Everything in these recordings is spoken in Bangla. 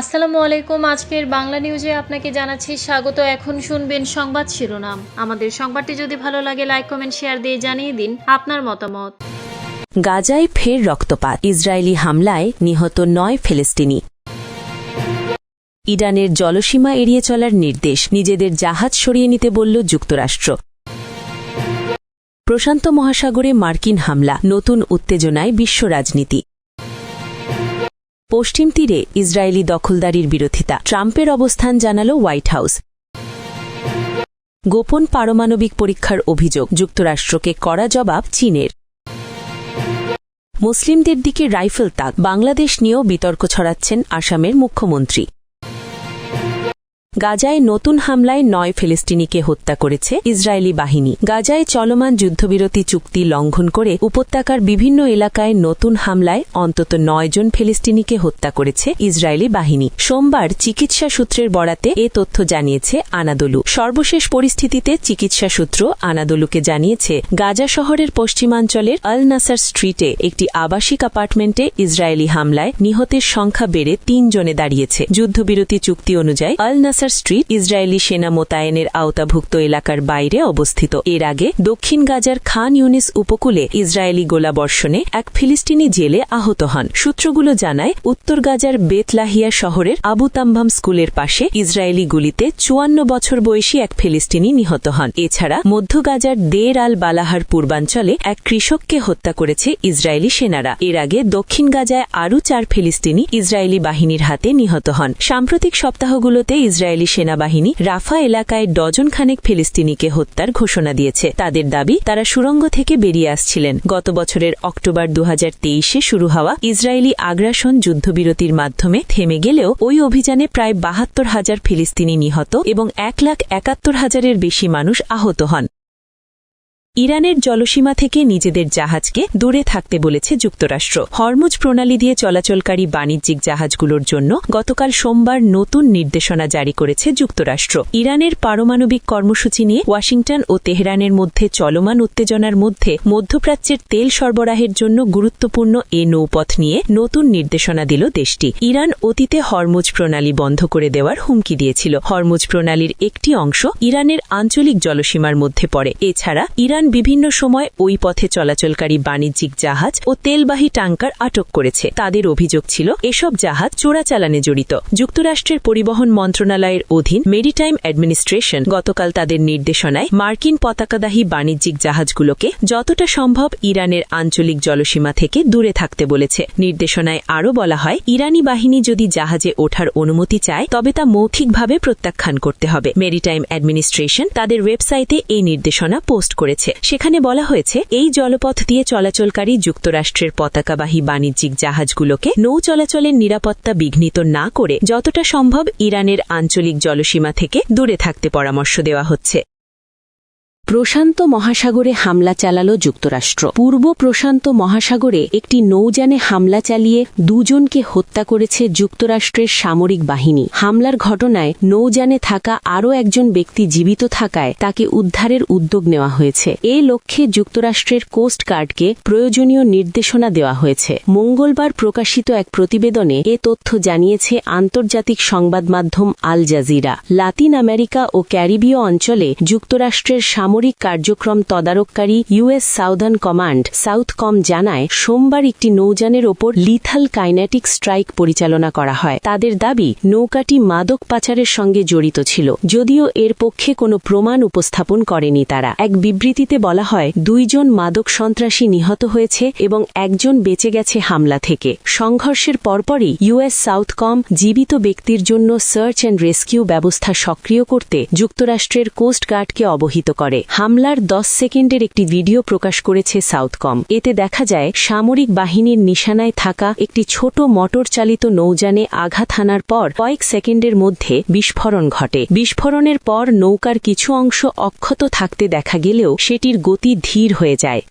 আসসালামু আলাইকুম। আজকের বাংলা নিউজে আপনাকে জানাচ্ছি স্বাগত। এখন শুনবেন সংবাদ শিরোনাম। আমাদের সংবাদটি যদি ভালো লাগে লাইক কমেন্ট শেয়ার দিয়ে জানিয়ে দিন আপনার মতামত। গাজায় ফের রক্তপাত। ইসরায়েলি হামলায় নিহত নয় ফিলিস্তিনি। ইরানের জলসীমা এড়িয়ে চলার নির্দেশ। নিজেদের জাহাজ সরিয়ে নিতে বলল যুক্তরাষ্ট্র। প্রশান্ত মহাসাগরে মার্কিন হামলা। নতুন উত্তেজনায় বিশ্ব রাজনীতি। পশ্চিম তীরে ইসরায়েলি দখলদারির বিরোধিতা। ট্রাম্পের অবস্থান জানাল হোয়াইট হাউস। গোপন পারমাণবিক পরীক্ষার অভিযোগ, যুক্তরাষ্ট্রকে কড়া জবাব চীনের। মুসলিমদের দিকে রাইফেল তাক, বাংলাদেশ নিয়েও বিতর্ক ছড়াচ্ছেন আসামের মুখ্যমন্ত্রী। গাজায় নতুন হামলায় নয় ফিলিস্তিনিকে হত্যা করেছে ইসরায়েলি বাহিনী। গাজায় চলমান যুদ্ধবিরতি চুক্তি লঙ্ঘন করে উপত্যকার বিভিন্ন এলাকায় নতুন হামলায় অন্তত নয় জন ফিলিস্তিনিকে হত্যা করেছে ইসরায়েলি বাহিনী। সোমবার চিকিৎসা সূত্রের বরাতে এ তথ্য জানিয়েছে আনাদলু। সর্বশেষ পরিস্থিতিতে চিকিৎসা সূত্র আনাদলুকে জানিয়েছে, গাজা শহরের পশ্চিমাঞ্চলের আল নাসার স্ট্রিটে একটি আবাসিক অ্যাপার্টমেন্টে ইসরায়েলি হামলায় নিহতের সংখ্যা বেড়ে তিন জনে দাঁড়িয়েছে। যুদ্ধবিরতি চুক্তি অনুযায়ী আল নাসার স্ট্রিট ইসরায়েলি সেনা মোতায়েনের আওতাভুক্ত এলাকার বাইরে অবস্থিত। এর আগে দক্ষিণ গাজার খান ইউনিস উপকূলে ইসরায়েলি গোলাবর্ষণে এক ফিলিস্তিনি জেলে আহত হন। সূত্রগুলো জানায়, উত্তর গাজার বেতলাহিয়া শহরের আবু তাম্বাম স্কুলের পাশে ইসরায়েলি গুলিতে চুয়ান্ন বছর বয়সী এক ফিলিস্তিনি নিহত হন। এছাড়া মধ্য গাজার দের আল বালাহার পূর্বাঞ্চলে এক কৃষককে হত্যা করেছে ইসরায়েলি সেনারা। এর আগে দক্ষিণ গাজায় আরও চার ফিলিস্তিনি ইসরায়েলি বাহিনীর হাতে নিহত হন। সাম্প্রতিক সপ্তাহগুলোতে ইসরায়েলি সেনাবাহিনী রাফা এলাকায় ডজন খানেক ফিলিস্তিনিকে হত্যার ঘোষণা দিয়েছে। তাদের দাবি, তারা সুরঙ্গ থেকে বেরিয়ে আসছিলেন। গত বছরের অক্টোবর দু শুরু হওয়া ইসরায়েলি আগ্রাসন যুদ্ধবিরতির মাধ্যমে থেমে গেলেও ওই অভিযানে প্রায় বাহাত্তর হাজার ফিলিস্তিনি নিহত এবং এক লাখ একাত্তর হাজারের বেশি মানুষ আহত হন। ইরানের জলসীমা থেকে নিজেদের জাহাজকে দূরে থাকতে বলেছে যুক্তরাষ্ট্র। হরমুজ প্রণালী দিয়ে চলাচলকারী বাণিজ্যিক জাহাজগুলোর জন্য গতকাল সোমবার নতুন নির্দেশনা জারি করেছে যুক্তরাষ্ট্র। ইরানের পারমাণবিক কর্মসূচি নিয়ে ওয়াশিংটন ও তেহরানের মধ্যে চলমান উত্তেজনার মধ্যে মধ্যপ্রাচ্যের তেল সরবরাহের জন্য গুরুত্বপূর্ণ এ নৌপথ নিয়ে নতুন নির্দেশনা দিল দেশটি। ইরান অতীতে হরমুজ প্রণালী বন্ধ করে দেওয়ার হুমকি দিয়েছিল। হরমুজ প্রণালীর একটি অংশ ইরানের আঞ্চলিক জলসীমার মধ্যে পড়ে। এছাড়া ইরান বিভিন্ন সময় ওই পথে চলাচলকারী বাণিজ্যিক জাহাজ ও তেলবাহী ট্যাঙ্কার আটক করেছে। তাদের অভিযোগ ছিল, এসব জাহাজ চোরাচালানে জড়িত। যুক্তরাষ্ট্রের পরিবহন মন্ত্রণালয়ের অধীন মেরিটাইম অ্যাডমিনিস্ট্রেশন গতকাল তাদের নির্দেশনায় মার্কিন পতাকাদাহী বাণিজ্যিক জাহাজগুলোকে যতটা সম্ভব ইরানের আঞ্চলিক জলসীমা থেকে দূরে থাকতে বলেছে। নির্দেশনায় আরও বলা হয়, ইরানি বাহিনী যদি জাহাজে ওঠার অনুমতি চায়, তবে তা মৌখিকভাবে প্রত্যাখ্যান করতে হবে। মেরিটাইম অ্যাডমিনিস্ট্রেশন তাদের ওয়েবসাইটে এই নির্দেশনা পোস্ট করেছে। সেখানে বলা হয়েছে, এই জলপথ দিয়ে চলাচলকারী যুক্তরাষ্ট্রের পতাকাবাহী বাণিজ্যিক জাহাজগুলোকে নৌ চলাচলের নিরাপত্তা বিঘ্নিত না করে যতটা সম্ভব ইরানের আঞ্চলিক জলসীমা থেকে দূরে থাকতে পরামর্শ দেওয়া হচ্ছে। প্রশান্ত মহাসাগরে হামলা চালাল যুক্তরাষ্ট্র। পূর্ব প্রশান্ত মহাসাগরে একটি নৌযানে হামলা চালিয়ে দুজনকে হত্যা করেছে যুক্তরাষ্ট্রের সামরিক বাহিনী। হামলার ঘটনায় নৌযানে থাকা আরও একজন ব্যক্তি জীবিত থাকায় তাকে উদ্ধারের উদ্যোগ নেওয়া হয়েছে। এ লক্ষ্যে যুক্তরাষ্ট্রের কোস্ট গার্ডকে প্রয়োজনীয় নির্দেশনা দেওয়া হয়েছে। মঙ্গলবার প্রকাশিত এক প্রতিবেদনে এ তথ্য জানিয়েছে আন্তর্জাতিক সংবাদ মাধ্যম আল জাজিরা। লাতিন আমেরিকা ও ক্যারিবীয় অঞ্চলে যুক্তরাষ্ট্রের সামরিক কার্যক্রম তদারককারী ইউএস সাউদার্ন কমান্ড সাউথকম জানায়, সোমবার একটি নৌযানের ওপর লিথাল কাইনেটিক স্ট্রাইক পরিচালনা করা হয়। তাদের দাবি, নৌকাটি মাদক পাচারের সঙ্গে জড়িত ছিল, যদিও এর পক্ষে কোনো প্রমাণ উপস্থাপন করেনি তারা। এক বিবৃতিতে বলা হয়, দুইজন মাদক সন্ত্রাসী নিহত হয়েছে এবং একজন বেঁচে গেছে হামলা থেকে। সংঘর্ষের পরপরই ইউএস সাউথকম জীবিত ব্যক্তির জন্য সার্চ অ্যান্ড রেস্কিউ ব্যবস্থা সক্রিয় করতে যুক্তরাষ্ট্রের কোস্ট গার্ডকে অবহিত করে। হামলার দশ সেকেন্ডের একটি ভিডিও প্রকাশ করেছে সাউথকম। এতে দেখা যায়, সামরিক বাহিনীর নিশানায় থাকা একটি ছোট মোটর চালিত নৌযানে আঘাত হানার পর কয়েক সেকেন্ডের মধ্যে বিস্ফোরণ ঘটে। বিস্ফোরণের পর নৌকার কিছু অংশ অক্ষত থাকতে দেখা গেলেও সেটির গতি ধীর হয়ে যায়।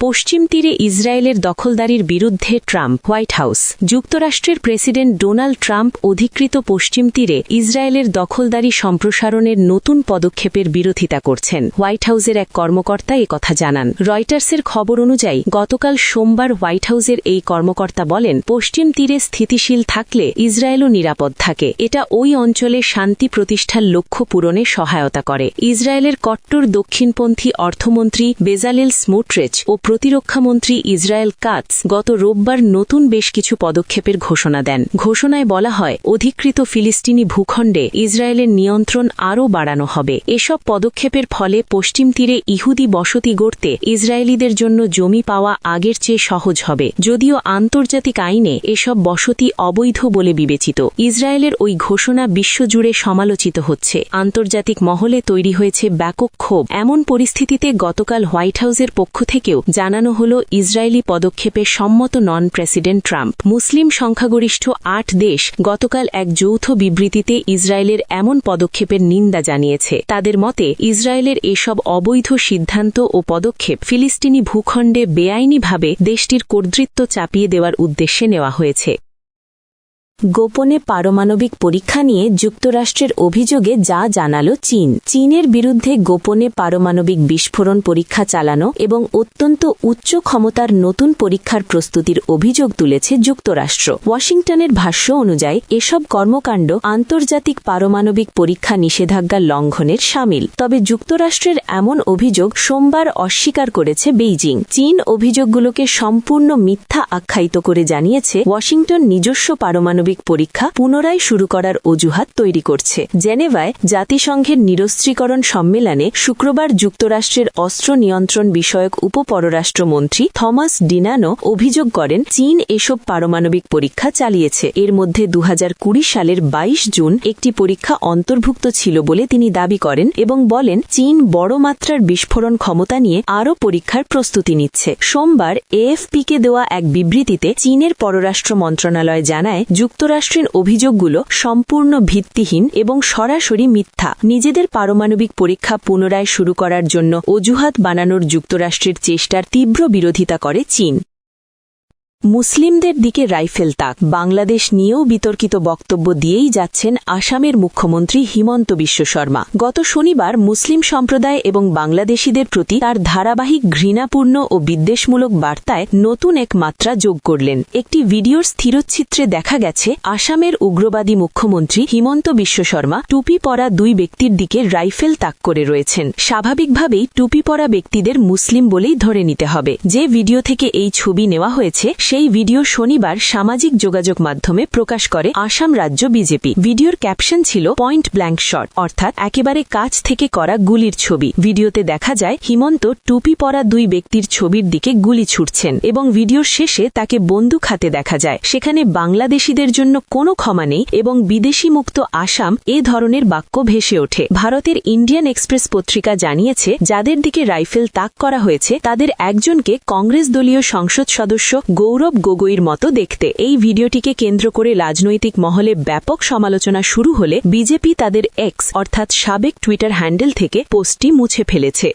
পশ্চিম তীরে ইসরায়েলের দখলদারির বিরুদ্ধে ট্রাম্প, হোয়াইট হাউস। যুক্তরাষ্ট্রের প্রেসিডেন্ট ডোনাল্ড ট্রাম্প অধিকৃত পশ্চিম তীরে ইসরায়েলের দখলদারি সম্প্রসারণের নতুন পদক্ষেপের বিরোধিতা করছেন। হোয়াইট হাউসের এক কর্মকর্তা কথা জানান। রয়টার্সের খবর অনুযায়ী, গতকাল সোমবার হোয়াইট হাউসের এই কর্মকর্তা বলেন, পশ্চিম তীরে স্থিতিশীল থাকলে ইসরায়েলও নিরাপদ থাকে। এটা ওই অঞ্চলে শান্তি প্রতিষ্ঠার লক্ষ্য পূরণে সহায়তা করে। ইসরায়েলের কট্টর দক্ষিণপন্থী অর্থমন্ত্রী বেজালেল স্মোট্রেচ প্রতিরক্ষামন্ত্রী ইসরায়েল কাটস গত রোববার নতুন বেশ কিছু পদক্ষেপের ঘোষণা দেন। ঘোষণায় বলা হয়, অধিকৃত ফিলিস্তিনি ভূখণ্ডে ইসরায়েলের নিয়ন্ত্রণ আরও বাড়ানো হবে। এসব পদক্ষেপের ফলে পশ্চিম তীরে ইহুদি বসতি গড়তে ইসরায়েলিদের জন্য জমি পাওয়া আগের চেয়ে সহজ হবে। যদিও আন্তর্জাতিক আইনে এসব বসতি অবৈধ বলে বিবেচিত। ইসরায়েলের ওই ঘোষণা বিশ্বজুড়ে সমালোচিত হচ্ছে। আন্তর্জাতিক মহলে তৈরি হয়েছে ব্যাপক ক্ষোভ। এমন পরিস্থিতিতে গতকাল হোয়াইট হাউসের পক্ষ থেকেও জানানো হল ইসরায়েলি পদক্ষেপে সম্মত নন প্রেসিডেন্ট ট্রাম্প। মুসলিম সংখ্যাগরিষ্ঠ আট দেশ গতকাল এক যৌথ বিবৃতিতে ইসরায়েলের এমন পদক্ষেপের নিন্দা জানিয়েছে। তাদের মতে, ইসরায়েলের এসব অবৈধ সিদ্ধান্ত ও পদক্ষেপ ফিলিস্তিনি ভূখণ্ডে বেআইনিভাবে দেশটির কর্তৃত্ব চাপিয়ে দেওয়ার উদ্দেশ্যে নেওয়া হয়েছে। গোপনে পারমাণবিক পরীক্ষা নিয়ে যুক্তরাষ্ট্রের অভিযোগে যা জানালো চীন। চীনের বিরুদ্ধে গোপনে পারমাণবিক বিস্ফোরণ পরীক্ষা চালানো এবং অত্যন্ত উচ্চ ক্ষমতার নতুন পরীক্ষার প্রস্তুতির অভিযোগ তুলেছে যুক্তরাষ্ট্র। ওয়াশিংটনের ভাষ্য অনুযায়ী, এসব কর্মকাণ্ড আন্তর্জাতিক পারমাণবিক পরীক্ষা নিষেধাজ্ঞা লঙ্ঘনের সামিল। তবে যুক্তরাষ্ট্রের এমন অভিযোগ সোমবার অস্বীকার করেছে বেইজিং। চীন অভিযোগগুলোকে সম্পূর্ণ মিথ্যা আখ্যায়িত করে জানিয়েছে ওয়াশিংটন নিজস্ব পারমাণবিক পারমাণবিক পরীক্ষা পুনরায় শুরু করার অজুহাত তৈরি করছে। জেনেভায় জাতিসংঘের নিরস্ত্রীকরণ সম্মেলনে শুক্রবার যুক্তরাষ্ট্রের অস্ত্র নিয়ন্ত্রণ বিষয়ক উপপররাষ্ট্রমন্ত্রী থমাস ডিনানো অভিযোগ করেন, চীন এসব পারমাণবিক পরীক্ষা চালিয়েছে। এর মধ্যে দু সালের ২২ জুন একটি পরীক্ষা অন্তর্ভুক্ত ছিল বলে তিনি দাবি করেন এবং বলেন, চীন বড় মাত্রার বিস্ফোরণ ক্ষমতা নিয়ে আরও পরীক্ষার প্রস্তুতি নিচ্ছে। সোমবার এএফপিকে দেওয়া এক বিবৃতিতে চীনের পররাষ্ট্র মন্ত্রণালয় জানায় যুক্তরাষ্ট্রের অভিযোগগুলো সম্পূর্ণ ভিত্তিহীন এবং সরাসরি মিথ্যা। নিজেদের পারমাণবিক পরীক্ষা পুনরায় শুরু করার জন্য অজুহাত বানানোর যুক্তরাষ্ট্রের চেষ্টার তীব্র বিরোধিতা করে চীন। মুসলিমদের দিকে রাইফেল তাক। বাংলাদেশ নিয়েও বিতর্কিত বক্তব্য দিয়েই যাচ্ছেন আসামের মুখ্যমন্ত্রী হিমন্ত বিশ্ব শর্মা। গত শনিবার মুসলিম সম্প্রদায় এবং বাংলাদেশিদের প্রতি তার ধারাবাহিক ঘৃণাপূর্ণ ও বিদ্বেষমূলক বার্তায় নতুন এক মাত্রা যোগ করলেন। একটি ভিডিওর স্থিরচ্ছিত্রে দেখা গেছে, আসামের উগ্রবাদী মুখ্যমন্ত্রী হিমন্ত বিশ্ব শর্মা টুপি পরা দুই ব্যক্তির দিকে রাইফেল তাক করে রয়েছেন। স্বাভাবিকভাবেই টুপি পরা ব্যক্তিদের মুসলিম বলেই ধরে নিতে হবে। যে ভিডিও থেকে এই ছবি নেওয়া হয়েছে সেই ভিডিও শনিবার সামাজিক যোগাযোগ মাধ্যমে প্রকাশ করে আসাম রাজ্য বিজেপি। ভিডিওর ক্যাপশন ছিল পয়েন্ট ব্ল্যাঙ্ক শট, অর্থাৎ একেবারে কাছ থেকে করা গুলির ছবি। ভিডিওতে দেখা যায়, হিমন্ত টুপি পরা দুই ব্যক্তির ছবির দিকে গুলি ছুটছেন এবং ভিডিওর শেষে তাকে বন্দুক হাতে দেখা যায়। সেখানে বাংলাদেশিদের জন্য কোনো ক্ষমা নেই এবং বিদেশি মুক্ত আসাম এ ধরনের বাক্য ভেসে ওঠে। ভারতের ইন্ডিয়ান এক্সপ্রেস পত্রিকা জানিয়েছে, যাদের দিকে রাইফেল তাক করা হয়েছে, তাদের একজনকে কংগ্রেস দলীয় সংসদ সদস্য গৌরব গগৈর মতো দেখতে। এই ভিডিওটিকে কেন্দ্র করে রাজনৈতিক মহলে ব্যাপক সমালোচনা শুরু হলে বিজেপি তাদের এক্স অর্থাৎ সাবেক টুইটার হ্যান্ডেল থেকে পোস্টটি মুছে ফেলেছে।